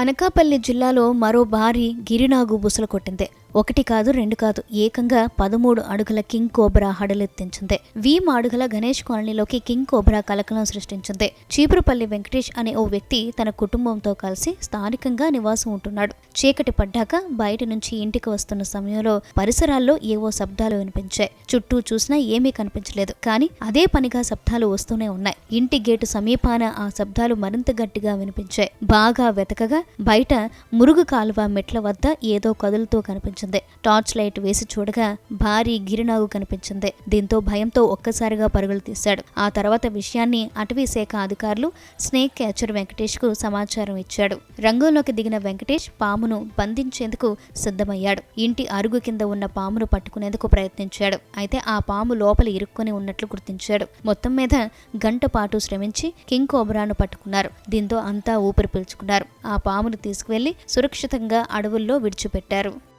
అనకాపల్లి జిల్లాలో మరో భారీ గిరినాగు బుసలు కొట్టింది. ఒకటి కాదు రెండు కాదు ఏకంగా పదమూడు అడుగుల కింగ్ కోబ్రా హడలెత్తించింది. వీమ్ అడుగుల గణేష్ కాలనీలోకి కింగ్ కోబ్రా కలకలం సృష్టించింది. చీపురుపల్లి వెంకటేష్ అనే ఓ వ్యక్తి తన కుటుంబంతో కలిసి స్థానికంగా నివాసం ఉంటున్నాడు. చీకటి పడ్డాక బయట నుంచి ఇంటికి వస్తున్న సమయంలో పరిసరాల్లో ఏవో శబ్దాలు వినిపించాయి. చుట్టూ చూసినా ఏమీ కనిపించలేదు. కానీ అదే పనిగా శబ్దాలు వస్తూనే ఉన్నాయి. ఇంటి గేటు సమీపాన ఆ శబ్దాలు మరింత గట్టిగా వినిపించాయి. బాగా వెతకగా బయట మురుగు కాలువ మెట్ల వద్ద ఏదో కదులుతూ కనిపించింది. టార్చ్ లైట్ వేసి చూడగా భారీ గిరినాగు కనిపించింది. దీంతో భయంతో ఒక్కసారిగా పరుగులు తీశాడు. ఆ తర్వాత విషయాన్ని అటవీ శాఖ అధికారులు స్నేక్ క్యాచర్ వెంకటేష్కు సమాచారం ఇచ్చాడు. రంగంలోకి దిగిన వెంకటేష్ పామును బంధించేందుకు సిద్ధమయ్యాడు. ఇంటి అరుగు కింద ఉన్న పామును పట్టుకునేందుకు ప్రయత్నించాడు. అయితే ఆ పాము లోపల ఇరుక్కొని ఉన్నట్లు గుర్తించాడు. మొత్తం మీద గంట పాటు శ్రమించి కింగ్ కోబ్రాను పట్టుకున్నారు. దీంతో అంతా ఊపిరి పీల్చుకున్నారు. ఆ పామును తీసుకువెళ్ళి సురక్షితంగా అడవుల్లో విడిచిపెట్టారు.